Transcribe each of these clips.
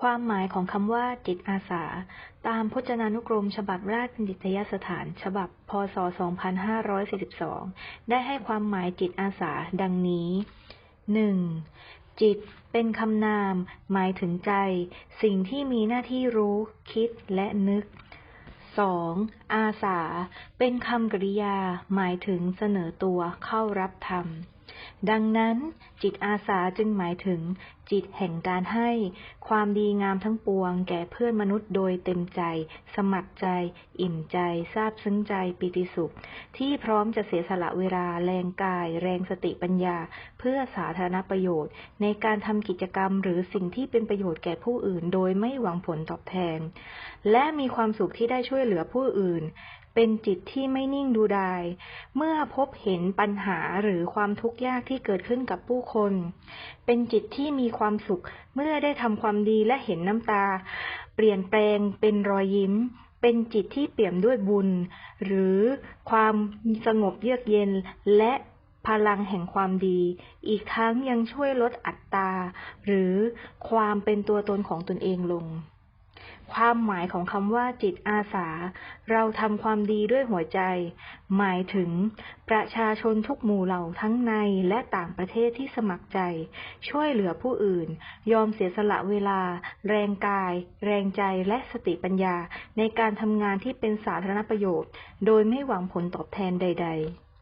ความหมายของคำว่าจิตอาสา ตามพจนานุกรม ฉบับราชบัณฑิตยสถาน ฉบับ พศ 2542 ได้ให้ความหมายจิตอาสาดังนี้ 1. จิตเป็นคำนาม หมายถึงใจ สิ่งที่มีหน้าที่รู้ คิดและนึก 2. อาสา เป็นคำกริยา หมายถึงเสนอตัวเข้ารับธรรม ดังนั้น จิตอาสาจึงหมายถึง จิตแห่งการให้ ความดีงามทั้งปวง แก่เพื่อนมนุษย์โดยเต็มใจ สมัครใจ อิ่มใจซาบซึ้งใจปิติสุข ที่พร้อมจะเสียสละเวลาแรงกาย แรงสติปัญญา เพื่อสาธารณประโยชน์ ในการทำกิจกรรมหรือสิ่งที่เป็นประโยชน์แก่ผู้อื่น โดยไม่หวังผลตอบแทน และมีความสุขที่ได้ช่วยเหลือผู้อื่น เป็นจิตที่ไม่นิ่งดูดาย เมื่อพบเห็นปัญหาหรือความทุกข์ยากที่เกิดขึ้นกับผู้คน เป็นจิตที่มีความสุขเมื่อได้ทำความดีและเห็นน้ำตา เปลี่ยนแปลงเป็นรอยยิ้ม เป็นจิตที่เปี่ยมด้วยบุญ หรือความสงบเยือกเย็นและพลังแห่งความดี อีกทั้งยังช่วยลดอัตตาหรือความเป็นตัวตนของตนเองลง ความหมายของคำว่าจิตอาสา เราทำความดีด้วยหัวใจ หมายถึงประชาชนทุกหมู่เหล่าทั้งในและต่างประเทศที่สมัครใจ ช่วยเหลือผู้อื่น ยอมเสียสละเวลา แรงกาย แรงใจและสติปัญญา ในการทำงานที่เป็นสาธารณประโยชน์ โดยไม่หวังผลตอบแทนใด ๆ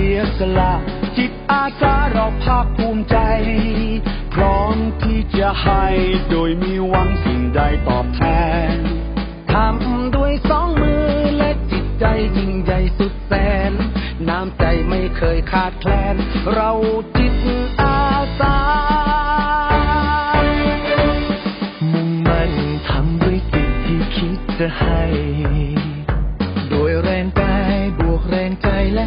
สียสละ จิตอาสาเราภาคภูมิใจ พร้อมที่จะให้โดยมีหวังสิ่งใดตอบแทนทำด้วยสองมือและจิตใจยิ่งใหญ่สุดแสน น้ำใจไม่เคยขาดแคลน เราจิตอาสามุ่งมั่นทำด้วยจิตที่คิดจะให้ โดยแรงกายบวกแรงใจและ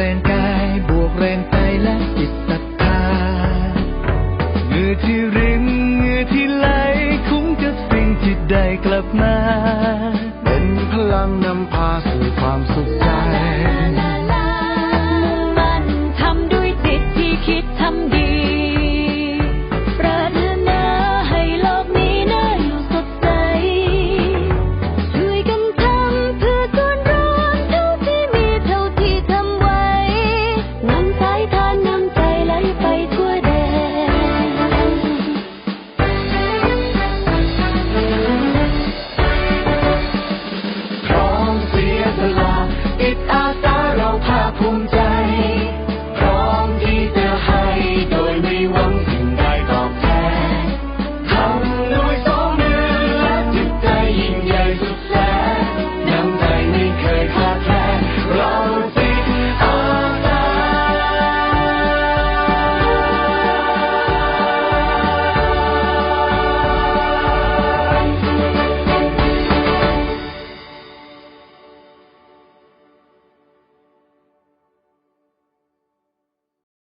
าย